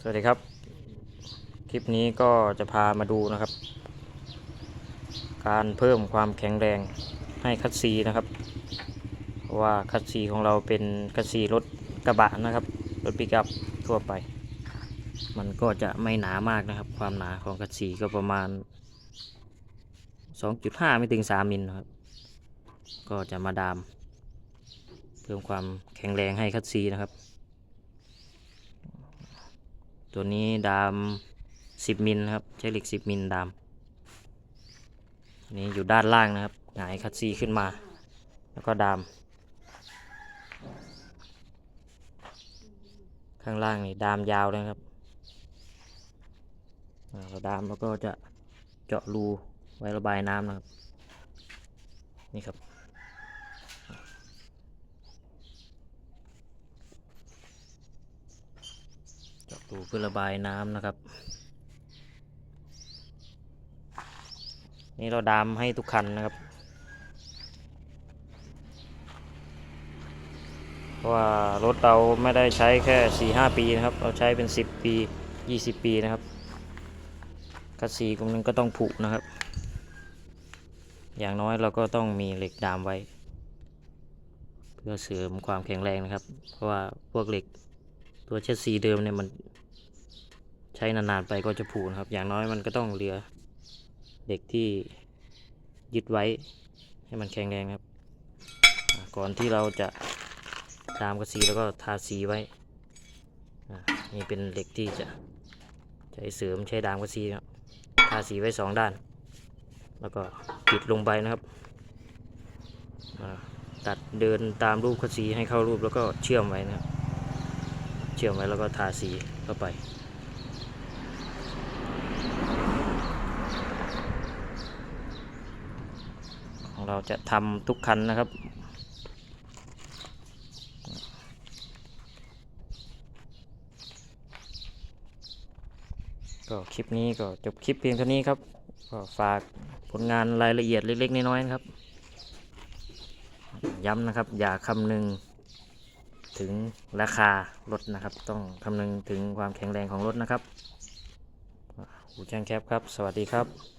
สวัสดีครับ คลิปนี้ก็จะพามาดูนะครับ การเพิ่มความแข็งแรงให้คัสซีนะครับเพราะว่าคัสซีของเราเป็นคัสซีรถกระบะนะครับรถปิกอัพทั่วไป มันก็จะไม่หนามากนะครับ ความหนาของคัสซีก็ประมาณ 2.5 ไม่ถึง 3 มิลนะครับ ก็จะมาดาม เพิ่มความแข็งแรงให้คัสซีนะครับ ตัวนี้ดาม 10 มิลครับ ใช้เหล็ก 10 มิลดามนนี้อยู่ด้านล่างนะครับ หงายคัดซีขึ้นมา แล้วก็ดาม ข้างล่างนี่ดามยาวเลยนะครับเราดามแล้วก็จะเจาะรูไว้ระบายน้ำนะครับ นี่ครับ เจาะรูเพื่อระบายน้ำนะครับ นี่เราดามให้ทุกคันนะครับ เพราะว่ารถเราไม่ได้ใช้แค่สี่ห้าปีนะครับ เราใช้เป็นสิบปียี่สิบปีนะครับคัสซีตรงนึงก็ต้องผุนะครับ อย่างน้อยเราก็ต้องมีเหล็กดามไว้ เพื่อเสริมความแข็งแรงนะครับ เพราะว่าพวกเหล็กตัวเชสซีเดิมเนี่ยมัน ใช้นานๆไปก็จะผุนะครับ อย่างน้อยมันก็ต้องเหลือเด็กที่ยึดไว้ให้มันแข็งแรงครับ ก่อนที่เราจะดามกระสีแล้วก็ทาสีไว้อ่านี่เป็นเหล็กที่จะใช้เสริมใช้ดามกระสีครับทาสีไว้สองด้าน แล้วก็ปิดลงไปนะครับอ่าตัดเดินตามรูปกระสีให้เข้ารูปแล้วก็เชื่อมไว้นะครับ เชื่อมไว้แล้วก็ทาสีเข้าไป ของ เราจะทำทุกคันนะครับ ก็คลิปนี้ก็จบคลิปเพียงเท่านี้ครับ ก็ฝากผลงานรายละเอียดเล็ก ๆ น้อยๆนะครับ ย้ำนะครับ อย่าคำนึงถึงราคารถนะครับ ต้องคำนึงถึงความแข็งแรงของรถนะครับหูช่างแคปครับ สวัสดีครับ